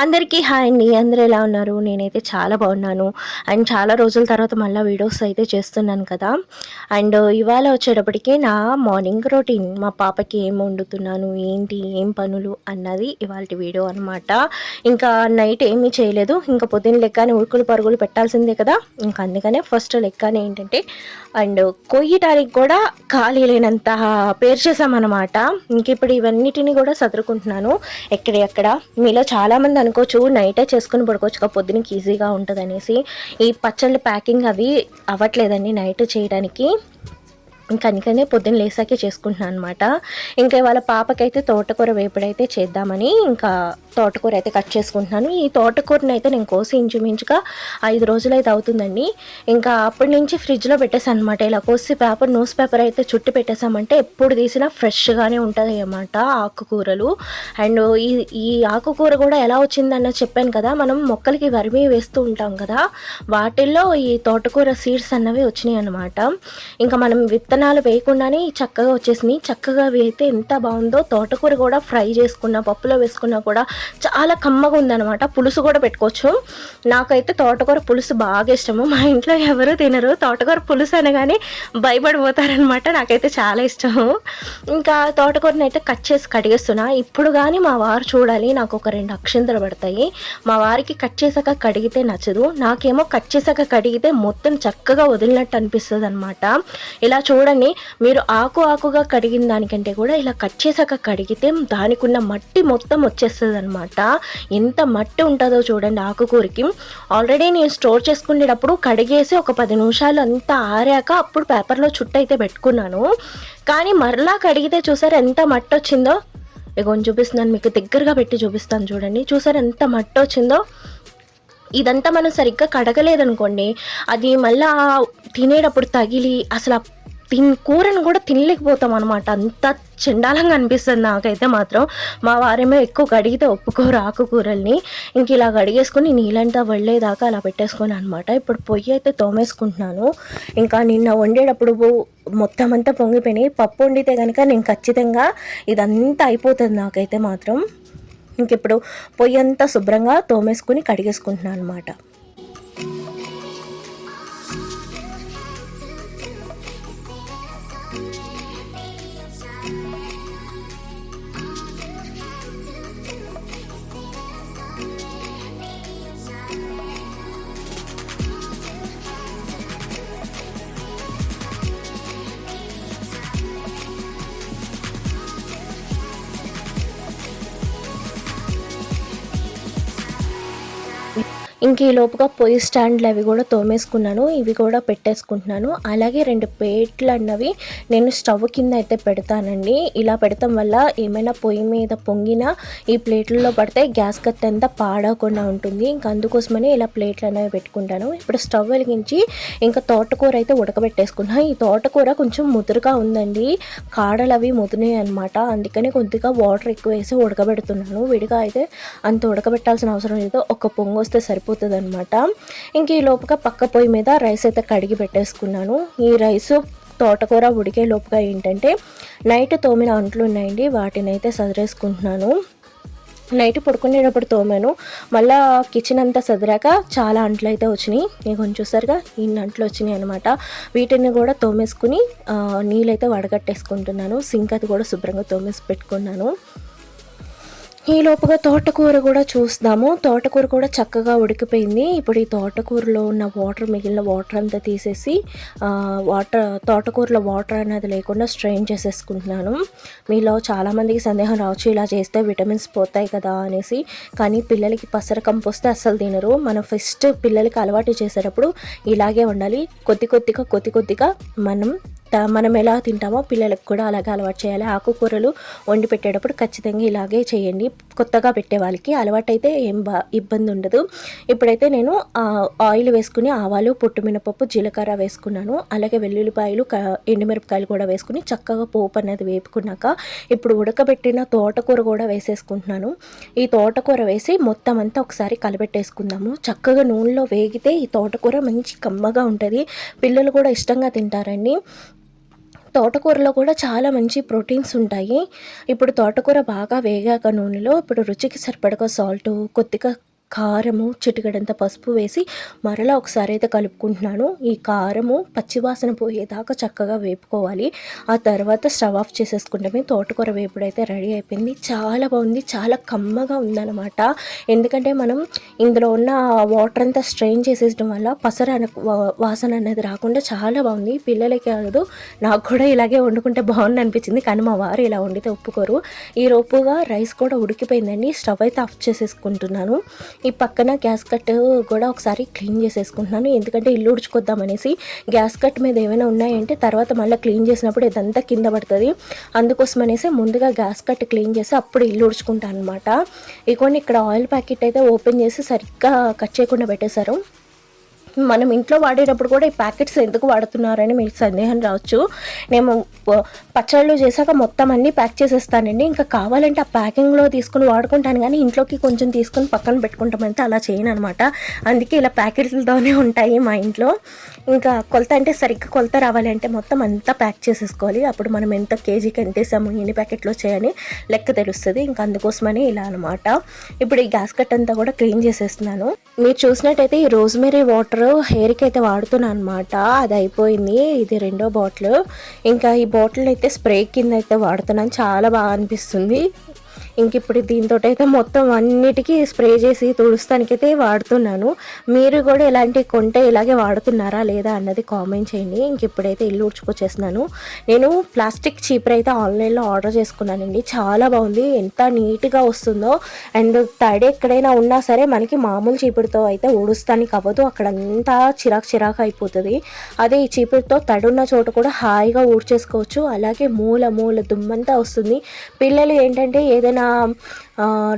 అందరికీ హాయ్ అండి. అందరూ ఎలా ఉన్నారు? నేనైతే చాలా బాగున్నాను. అండ్ చాలా రోజుల తర్వాత మళ్ళీ వీడియోస్ అయితే చేస్తున్నాను కదా. అండ్ ఇవాళ వచ్చేటప్పటికి నా మార్నింగ్ రొటీన్ మా పాపకి ఏం వండుతున్నాను ఏంటి ఏం పనులు అన్నది ఇవాళ వీడియో అనమాట ఇంకా నైట్ ఏమీ చేయలేదు. ఇంకా పొద్దున్న లెక్కనే ఉరుకులు పరుగులు పెట్టాల్సిందే కదా. ఇంకా అందుకనే ఫస్ట్ లెక్కనే ఏంటంటే అండ్ కొయ్యటానికి కూడా ఖాళీ లేనంత పేర్చేసామన్నమాట ఇంక ఇప్పుడు ఇవన్నిటిని కూడా సదురుకుంటున్నాను. ఎక్కడెక్కడ? మీలో చాలామంది అనుకోవచ్చు నైటే చేసుకుని పడుకోవచ్చు పొద్దునకి ఈజీగా ఉంటుంది అనేసి ఈ పచ్చళ్ళ ప్యాకింగ్ అవి అవ్వట్లేదండి నైట్ చేయడానికి. ఇంకా అందుకనే పొద్దున్న లేసాకే చేసుకుంటున్నాను అనమాట ఇంకా ఇవాళ పాపకైతే తోటకూర వేపుడైతే చేద్దామని ఇంకా తోటకూర అయితే కట్ చేసుకుంటున్నాను. ఈ తోటకూరని అయితే నేను కోసి ఇంచుమించుగా ఐదు రోజులు అయితే అవుతుందండి. ఇంకా అప్పటి నుంచి ఫ్రిడ్జ్లో పెట్టేసాను అనమాట ఇలా కోసి పేపర్ న్యూస్ పేపర్ అయితే చుట్టి పెట్టేసామంటే ఎప్పుడు తీసినా ఫ్రెష్గానే ఉంటుంది అన్నమాట ఆకుకూరలు. అండ్ ఈ ఈ ఆకుకూర కూడా ఎలా వచ్చిందన్న చెప్పాను కదా మనం మొక్కలకి వరిమి వేస్తూ ఉంటాం కదా వాటిల్లో ఈ తోటకూర సీడ్స్ అన్నవి వచ్చినాయి అనమాట ఇంకా మనం విత్తన విత్తనాలు వేయకుండానే చక్కగా వచ్చేసినాయి. చక్కగా వేస్తే ఎంత బాగుందో. తోటకూర కూడా ఫ్రై చేసుకున్న పప్పులో వేసుకున్నా కూడా చాలా కమ్మగా ఉందనమాట పులుసు కూడా పెట్టుకోవచ్చు. నాకైతే తోటకూర పులుసు బాగా ఇష్టము. మా ఇంట్లో ఎవరు తినరు. తోటకూర పులుసు అనగానే భయపడిపోతారనమాట నాకైతే చాలా ఇష్టము. ఇంకా తోటకూరని అయితే కట్ చేసి కడిగేస్తున్నా. ఇప్పుడు కానీ మా వారు చూడాలి. నాకు ఒక రెండు అక్షింతలు పడతాయి. మా వారికి కట్ చేసాక కడిగితే నచ్చదు. నాకేమో కట్ చేసాక కడిగితే మొత్తం చక్కగా వదిలినట్టు అనిపిస్తుంది అనమాట ఇలా చూ చూడండి మీరు ఆకు ఆకుగా కడిగిన దానికంటే కూడా ఇలా కట్ చేసాక కడిగితే దానికి ఉన్న మట్టి మొత్తం వచ్చేస్తుంది అనమాట ఎంత మట్టి ఉంటుందో చూడండి ఆకుకూరకి. ఆల్రెడీ నేను స్టోర్ చేసుకునేటప్పుడు కడిగేసి ఒక పది నిమిషాలు అంతా ఆరాక అప్పుడు పేపర్లో చుట్టూ అయితే పెట్టుకున్నాను. కానీ మరలా కడిగితే చూసారు ఎంత మట్టి వచ్చిందో? ఇగో చూపిస్తున్నాను మీకు దగ్గరగా పెట్టి చూపిస్తాను చూడండి. చూసారు ఎంత మట్టి వచ్చిందో? ఇదంతా మనం సరిగ్గా కడగలేదనుకోండి అది మళ్ళీ తినేటప్పుడు తగిలి అసలు తిన్ కూరను కూడా తినలేకపోతాం అనమాట అంత చండాలంగా అనిపిస్తుంది నాకైతే మాత్రం. మా వారేమో ఎక్కువ కడిగితే ఒప్పుకోరు ఆకుకూరల్ని ఇంక ఇలా కడిగేసుకొని నీళ్ళంతా వెళ్ళేదాకా అలా పెట్టేసుకొని అనమాట ఇప్పుడు పొయ్యి అయితే తోమేసుకుంటున్నాను. ఇంకా నిన్న వండేటప్పుడు మొత్తం అంతా పొంగిపోయినాయి. పప్పు వండితే కనుక నేను ఖచ్చితంగా ఇదంతా అయిపోతుంది నాకైతే మాత్రం. ఇంకిప్పుడు పొయ్యి అంతా శుభ్రంగా తోమేసుకుని కడిగేసుకుంటున్నాను అనమాట ఇంక ఈ లోపుగా పొయ్యి స్టాండ్లు అవి కూడా తోమేసుకున్నాను. ఇవి కూడా పెట్టేసుకుంటున్నాను. అలాగే రెండు ప్లేట్లు అన్నవి నేను స్టవ్ కింద అయితే పెడతానండి. ఇలా పెడతాం వల్ల ఏమైనా పొయ్యి మీద పొంగినా ఈ ప్లేట్లలో పడితే గ్యాస్ కత్తి అంతా పాడకుండా ఉంటుంది. ఇంకా అందుకోసమని ఇలా ప్లేట్లు అనేవి పెట్టుకుంటాను. ఇప్పుడు స్టవ్ వెలిగించి ఇంకా తోటకూర అయితే ఉడకబెట్టేసుకున్నాను ఈ తోటకూర కొంచెం ముదురుగా ఉందండి. కాడలు అవి ముదినాయి అనమాట అందుకని కొద్దిగా వాటర్ ఎక్కువ వేసి ఉడకబెడుతున్నాను. విడిగా అయితే అంత ఉడకబెట్టాల్సిన అవసరం లేదు. ఒక పొంగు వస్తే సరిపోతుంది. అయిపోతుంది అనమాట ఇంక ఈ లోపుగా పక్క పొయ్యి మీద రైస్ అయితే కడిగి పెట్టేసుకున్నాను. ఈ రైస్ తోటకూర ఉడికే లోపుగా ఏంటంటే నైట్ తోమిన అంట్లు ఉన్నాయండి వాటిని అయితే సదిరేసుకుంటున్నాను. నైట్ పడుకునేటప్పుడు తోమాను. మళ్ళా కిచెన్ అంతా సదిరాక చాలా అంట్లు అయితే వచ్చినాయి. నేను కొంచెం చూసారుగా ఇన్ని అంట్లు వచ్చినాయి అనమాట వీటిని కూడా తోమేసుకుని నీళ్ళైతే వడగట్టేసుకుంటున్నాను. సింక్ అది కూడా శుభ్రంగా తోమేసి పెట్టుకున్నాను. ఈ లోపుగా తోటకూర కూడా చూస్తాము. తోటకూర కూడా చక్కగా ఉడికిపోయింది. ఇప్పుడు ఈ తోటకూరలో ఉన్న వాటర్ మిగిలిన వాటర్ అంతా తీసేసి వాటర్ తోటకూరలో వాటర్ అనేది లేకుండా స్ట్రెయిన్ చేసేసుకుంటున్నాను. మీలో చాలామందికి సందేహం రావచ్చు ఇలా చేస్తే విటమిన్స్ పోతాయి కదా అనేసి. కానీ పిల్లలకి పసరకం పోస్తే అస్సలు తినరు. మనం ఫస్ట్ పిల్లలకి అలవాటు చేసేటప్పుడు ఇలాగే ఉండాలి. కొద్ది కొద్దిగా కొద్ది కొద్దిగా మనం మనం ఎలా తింటామో పిల్లలకు కూడా అలాగే అలవాటు చేయాలి. ఆకుకూరలు వండి పెట్టేటప్పుడు ఖచ్చితంగా ఇలాగే చేయండి. కొత్తగా పెట్టే వాళ్ళకి అలవాటైతే ఏం బా ఇబ్బంది ఉండదు. ఇప్పుడైతే నేను ఆయిల్ వేసుకుని ఆవాలు పుట్టుమినపప్పు జీలకర్ర వేసుకున్నాను. అలాగే వెల్లుల్లిపాయలు ఎండుమిరపకాయలు కూడా వేసుకుని చక్కగా పోపు అనేది వేపుకున్నాక ఇప్పుడు ఉడకబెట్టిన తోటకూర కూడా వేసేసుకుంటున్నాను. ఈ తోటకూర వేసి మొత్తం అంతా ఒకసారి కలబెట్టేసుకుందాము. చక్కగా నూనెలో వేగితే ఈ తోటకూర మంచి కమ్మగా ఉంటుంది. పిల్లలు కూడా ఇష్టంగా తింటారండి. తోటకూరలో కూడా చాలా మంచి ప్రోటీన్స్ ఉంటాయి. ఇప్పుడు తోటకూర బాగా వేగాక నూనెలో ఇప్పుడు రుచికి సరిపడగా సాల్ట్ కొద్దిగా కారము చిటికడంత పసుపు వేసి మరలా ఒకసారి అయితే కలుపుకుంటున్నాను. ఈ కారము పచ్చివాసన పోయేదాకా చక్కగా వేపుకోవాలి. ఆ తర్వాత స్టవ్ ఆఫ్ చేసేసుకుంటామే. తోటకూర వేపుడు అయితే రెడీ అయిపోయింది. చాలా బాగుంది. చాలా కమ్మగా ఉందన్నమాట. ఎందుకంటే మనం ఇందులో ఉన్న వాటర్ అంతా స్ట్రెయిన్ చేసేయడం వల్ల పసర అన- వాసన అనేది రాకుండా చాలా బాగుంది. పిల్లలకి కాదు నాకు కూడా ఇలాగే వండుకుంటే బాగుంది అనిపించింది. కానీ మా వారు ఇలా వండితే ఒప్పుకోరు. ఈ లోపుగా రైస్ కూడా ఉడికిపోయిందండి. స్టవ్ అయితే ఆఫ్ చేసేసుకుంటున్నాను. ఈ పక్కన గ్యాస్ కట్ కూడా ఒకసారి క్లీన్ చేసేసుకుంటున్నాను. ఎందుకంటే ఇల్లు ఉడుచుకొద్దామనేసి గ్యాస్ కట్ మీద ఏమైనా ఉన్నాయంటే తర్వాత మళ్ళీ క్లీన్ చేసినప్పుడు ఇదంతా కింద పడుతుంది. అందుకోసం అనేసి ముందుగా గ్యాస్ కట్ క్లీన్ చేసి అప్పుడు ఇల్లు ఉడుచుకుంటాను అనమాట ఇకొని ఇక్కడ ఆయిల్ ప్యాకెట్ అయితే ఓపెన్ చేసి సరిగ్గా కట్ చేయకుండా పెట్టేశారు. మనం ఇంట్లో వాడేటప్పుడు కూడా ఈ ప్యాకెట్స్ ఎందుకు వాడుతున్నారని మీకు సందేహం రావచ్చు. నేను పచ్చళ్ళు చేశాక మొత్తం అన్నీ ప్యాక్ చేసేస్తానండి. ఇంకా కావాలంటే ఆ ప్యాకింగ్లో తీసుకుని వాడుకుంటాను కానీ ఇంట్లోకి కొంచెం తీసుకుని పక్కన పెట్టుకుంటామంటే అలా చేయను అనమాట అందుకే ఇలా ప్యాకెట్లతోనే ఉంటాయి మా ఇంట్లో. ఇంకా కొలత అంటే సరిగ్గా కొలత రావాలంటే మొత్తం అంతా ప్యాక్ చేసేసుకోవాలి. అప్పుడు మనం ఎంత కేజీకి ఎంత వేసాము ఎన్ని ప్యాకెట్లు వచ్చాయని లెక్క తెలుస్తుంది. ఇంకా అందుకోసమని ఇలా అనమాట ఇప్పుడు ఈ గ్యాస్ కట్ అంతా కూడా క్లీన్ చేసేస్తున్నాను. మీరు చూసినట్టయితే ఈ రోజ్మెరీ వాటర్ హెయిర్కి అయితే వాడుతున్నాను అనమాట అది అయిపోయింది. ఇది రెండో బాటిల్. ఇంకా ఈ బాటిల్ అయితే స్ప్రే కింద అయితే వాడుతున్నాను. చాలా బాగా అనిపిస్తుంది. ఇంక ఇప్పుడు దీంతో అయితే మొత్తం అన్నిటికీ స్ప్రే చేసి తుడుస్తానికైతే వాడుతున్నాను. మీరు కూడా ఇలాంటి కొంటే ఇలాగే వాడుతున్నారా లేదా అన్నది కామెంట్ చేయండి. ఇంక ఇప్పుడైతే ఇల్లు ఉడ్చుకొచ్చేస్తున్నాను నేను ప్లాస్టిక్ చీపర్ అయితే ఆన్లైన్లో ఆర్డర్ చేసుకున్నానండి. చాలా బాగుంది. ఎంత నీట్గా వస్తుందో. అండ్ తడి ఎక్కడైనా ఉన్నా సరే మనకి మామూలు చీపురుతో అయితే ఊడుస్తానికి అవ్వదు. అక్కడంతా చిరాకు చిరాకు అయిపోతుంది. అదే ఈ చీపురుతో తడున్న చోట కూడా హాయిగా ఊడ్చేసుకోవచ్చు. అలాగే మూల మూల దుమ్మంతా వస్తుంది. పిల్లలు ఏంటంటే ఏదైనా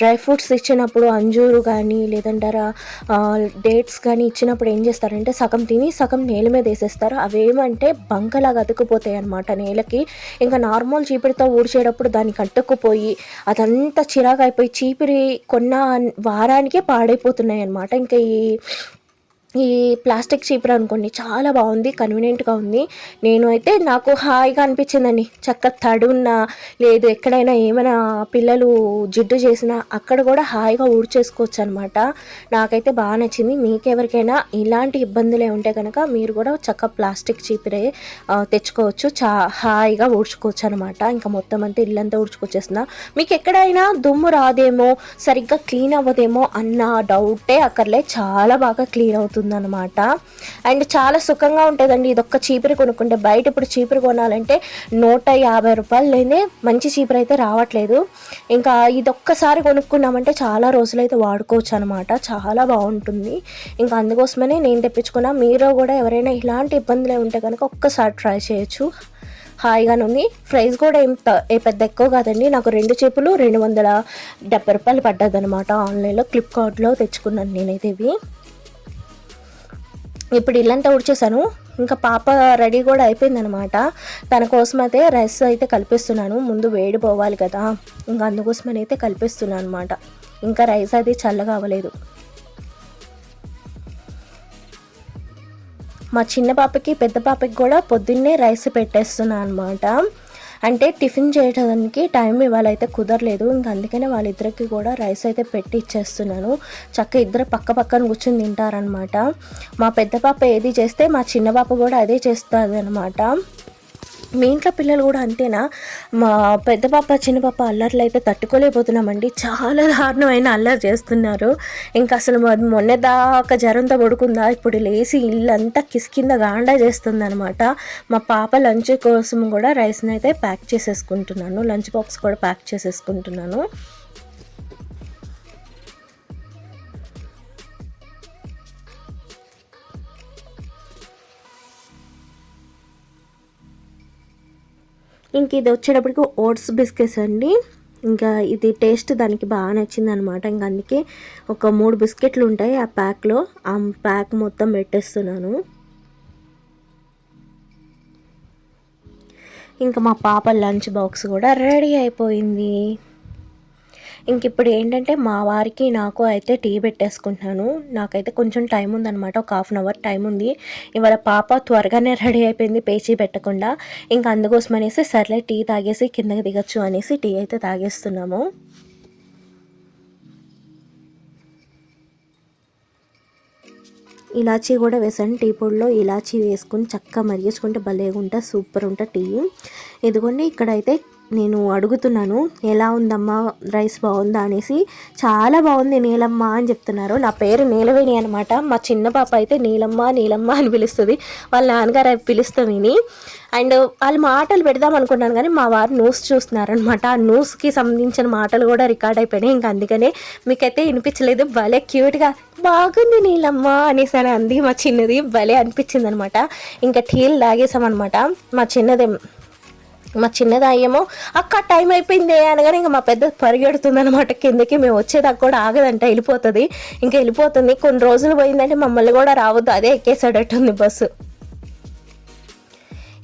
డ్రై ఫ్రూట్స్ ఇచ్చినప్పుడు అంజూరు కానీ లేదంటారా డేట్స్ కానీ ఇచ్చినప్పుడు ఏం చేస్తారంటే సగం తిని సగం నేల మీద వేసేస్తారు. అవేమంటే బంకలాగా అతుక్కుపోతాయి అనమాట నేలకి. ఇంకా నార్మల్ చీపిరితో ఊడ్చేటప్పుడు దానికి అట్టుకుపోయి అదంతా చిరాకు అయిపోయి చీపిరి కొన్న వారానికే పాడైపోతున్నాయి అనమాట ఇంకా ఈ ఈ ప్లాస్టిక్ చీపురు అనుకోండి చాలా బాగుంది కన్వీనియంట్గా ఉంది. నేను అయితే నాకు హాయిగా అనిపించిందండి. చక్క తడున్నా లేదు ఎక్కడైనా ఏమైనా పిల్లలు జిడ్డు చేసినా అక్కడ కూడా హాయిగా ఊడ్చేసుకోవచ్చు అనమాట నాకైతే బాగా నచ్చింది. మీకెవరికైనా ఇలాంటి ఇబ్బందులే ఉంటే కనుక మీరు కూడా చక్క ప్లాస్టిక్ చీపురే తెచ్చుకోవచ్చు. చా హాయిగా ఊడ్చుకోవచ్చు అనమాట ఇంకా మొత్తం అంతా ఇల్లంతా ఊడ్చుకొచ్చేస్తున్నా. మీకు ఎక్కడైనా దుమ్ము రాదేమో సరిగ్గా క్లీన్ అవ్వదేమో అన్న డౌటే అక్కర్లే. చాలా బాగా క్లీన్ అవుతుంది. అనమాట అండ్ చాలా సుఖంగా ఉంటుందండి ఇది ఒక్క చీపురు కొనుక్కుంటే. బయట ఇప్పుడు చీపురు కొనాలంటే నూట యాభై రూపాయలు మంచి చీపురు అయితే రావట్లేదు. ఇంకా ఇది ఒక్కసారి కొనుక్కున్నామంటే చాలా రోజులైతే వాడుకోవచ్చు అనమాట చాలా బాగుంటుంది. ఇంకా అందుకోసమనే నేను తెప్పించుకున్నా. మీరు కూడా ఎవరైనా ఇలాంటి ఇబ్బందులు ఉంటే కనుక ఒక్కసారి ట్రై చేయొచ్చు. హాయిగానే ఉంది ప్రైస్ కూడా ఏం ఏ పెద్ద ఎక్కువ కాదండి. నాకు రెండు చేపులు రెండు వందల డెబ్బై రూపాయలు పడ్డదనమాట ఆన్లైన్లో ఫ్లిప్కార్ట్లో తెచ్చుకున్నాను నేనైతే ఇవి. ఇప్పుడు ఇల్లంతా ఉడిచేసాను ఇంకా పాప రెడీ కూడా అయిపోయిందనమాట తన కోసం అయితే రైస్ అయితే కలిపిస్తున్నాను. ముందు వేడి పోవాలి కదా. ఇంకా అందుకోసమని అయితే కలిపిస్తున్నాను అనమాట ఇంకా రైస్ అది చల్లగా అవ్వలేదు. మా చిన్న పాపకి పెద్ద పాపకి కూడా పొద్దున్నే రైస్ పెట్టేస్తున్నాను అనమాట అంటే టిఫిన్ చేయడానికి టైం ఇవాళ అయితే కుదరలేదు. ఇంకా అందుకనే వాళ్ళిద్దరికి కూడా రైస్ అయితే పెట్టి ఇచ్చేస్తున్నాను. చక్క ఇద్దరు పక్క పక్కన కూర్చొని తింటారనమాట మా పెద్ద పాప ఏది చేస్తే మా చిన్న పాప కూడా అదే చేస్తుంది అనమాట మీ ఇంట్లో పిల్లలు కూడా అంతేనా? మా పెద్ద పాప చిన్న పాప అల్లర్లు అయితే తట్టుకోలేకపోతున్నామండి. చాలా దారుణమైన అల్లరి చేస్తున్నారు. ఇంకా అసలు మొన్న దాకా జ్వరంతో పడుకుందా? ఇప్పుడు లేచి ఇల్లంతా కిసికింద గాండా చేస్తుంది అనమాట మా పాప లంచ్ కోసం కూడా రైస్ని అయితే ప్యాక్ చేసేసుకుంటున్నాను. లంచ్ బాక్స్ కూడా ప్యాక్ చేసేసుకుంటున్నాను. ఇంక ఇది వచ్చేటప్పటికి ఓట్స్ బిస్కెట్స్ అండి. ఇంకా ఇది టేస్ట్ దానికి బాగా నచ్చింది అనమాట ఇంకా అందుకే ఒక మూడు బిస్కెట్లు ఉంటాయి ఆ ప్యాక్లో. ఆ ప్యాక్ మొత్తం పెట్టేస్తున్నాను. ఇంకా మా పాప లంచ్ బాక్స్ కూడా రెడీ అయిపోయింది. ఇంక ఇప్పుడు ఏంటంటే మా వారికి నాకు అయితే టీ పెట్టేసుకుంటున్నాను. నాకైతే కొంచెం టైం ఉందన్నమాట. ఒక హాఫ్ అన్ అవర్ టైం ఉంది. ఇవాళ పాప త్వరగానే రెడీ అయిపోయింది పేచీ పెట్టకుండా. ఇంకా అందుకోసం అనేసి సర్లే టీ తాగేసి కిందకి దిగచ్చు అనేసి టీ అయితే తాగేస్తున్నాము. ఇలాచీ కూడా వేసాను. టీ పొడిలో ఇలాచీ వేసుకుని చక్కగా మరిగించుకుంటే భలేగా ఉంటుంది సూపర్ ఉంటుంది టీ. ఇదిగోండి ఇక్కడైతే నేను అడుగుతున్నాను ఎలా ఉందమ్మా? రైస్ బాగుందా? అనేసి. చాలా బాగుంది నీలమ్మ అని చెప్తున్నారు. నా పేరు నీలవేణి అనమాట మా చిన్న పాప అయితే నీలమ్మ నీలమ్మ అని పిలుస్తుంది. వాళ్ళ నాన్నగారు అవి పిలుస్తాం విని. అండ్ వాళ్ళు మాటలు పెడదాం అనుకున్నాను కానీ మా వారు న్యూస్ చూస్తున్నారనమాట ఆ న్యూస్కి సంబంధించిన మాటలు కూడా రికార్డ్ అయిపోయినాయి. ఇంకా అందుకనే మీకైతే వినిపించలేదు. భలే క్యూట్గా బాగుంది నీలమ్మ అనేసి అని అంది. మా చిన్నది భలే అనిపించింది అనమాట ఇంకా టీలు తాగేసామన్నమాట. మా చిన్నది మా చిన్నదాయేమో అక్క టైం అయిపోయింది అనగానే ఇంకా మా పెద్ద పరిగెడుతుంది అనమాట కిందకి మేము వచ్చేదాకా కూడా ఆగదంట వెళ్ళిపోతుంది. ఇంకా వెళ్ళిపోతుంది. కొన్ని రోజులు పోయిందంటే మమ్మల్ని కూడా రావద్దు అదే ఎక్కేసాడట్టుంది బస్సు.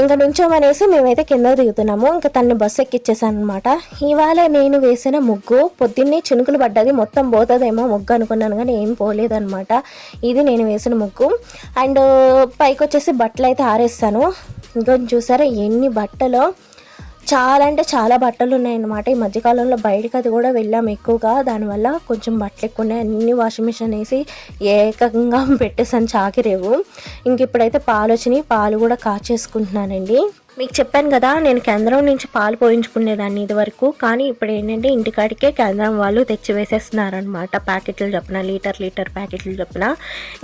ఇంకా నుంచోమనేసి మేమైతే కింద దిగుతున్నాము. ఇంకా తన్ని బస్సు ఎక్కిచ్చేసాను అనమాట ఇవాళ నేను వేసిన ముగ్గు పొద్దున్నే చినుకులు పడ్డది మొత్తం పోతుందేమో ముగ్గు అనుకున్నాను కానీ ఏం పోలేదనమాట ఇది నేను వేసిన ముగ్గు. అండ్ పైకి వచ్చేసి బట్టలు అయితే ఆరేస్తాను. ఇంకొంచెం చూసారా ఎన్ని బట్టలు చాలా అంటే చాలా బట్టలు ఉన్నాయన్నమాట. ఈ మధ్యకాలంలో బయటకు అది కూడా వెళ్ళాము ఎక్కువగా. దానివల్ల కొంచెం బట్టలు ఎక్కువ ఉన్నాయి. అన్ని వాషింగ్ మిషన్ వేసి ఏకంగా పెట్టేసాను చాకిరేవు. ఇంక ఇప్పుడైతే పాలు వచ్చినాయి. పాలు కూడా కాచేసుకుంటున్నానండి. మీకు చెప్పాను కదా నేను కేంద్రం నుంచి పాలు పోయించుకునేదాన్ని ఇదివరకు. కానీ ఇప్పుడు ఏంటంటే ఇంటికాడికే కేంద్రం వాళ్ళు తెచ్చి వేసేస్తున్నారనమాట ప్యాకెట్లు చెప్పిన లీటర్ లీటర్ ప్యాకెట్లు చెప్పిన.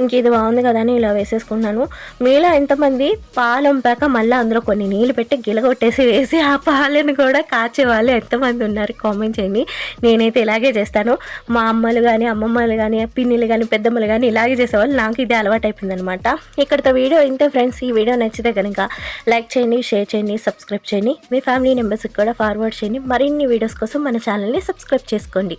ఇంక ఇది బాగుంది కదా అని ఇలా వేసేసుకున్నాను. మీలో ఎంతమంది పాలు అంపాక మళ్ళీ అందులో కొన్ని నీళ్ళు పెట్టి గిలగొట్టేసి వేసి ఆ పాలను కూడా కాచే వాళ్ళు ఎంతమంది ఉన్నారు? కామెంట్ చేయండి. నేనైతే ఇలాగే చేస్తాను. మా అమ్మలు కానీ అమ్మమ్మలు కానీ పిన్నిలు కానీ పెద్దమ్మలు కానీ ఇలాగే చేసేవాళ్ళు. నాకు ఇది అలవాటు అయిపోయింది అనమాట ఇక్కడితో వీడియో ఇంతే ఫ్రెండ్స్. ఈ వీడియో నచ్చితే కనుక లైక్ చేయండి షేర్ చేయండి సబ్స్క్రైబ్ చేయండి. మీ ఫ్యామిలీ మెంబర్స్కి కూడా ఫార్వర్డ్ చేయండి. మరిన్ని వీడియోస్ కోసం మన ఛానల్ని సబ్స్క్రైబ్ చేసుకోండి.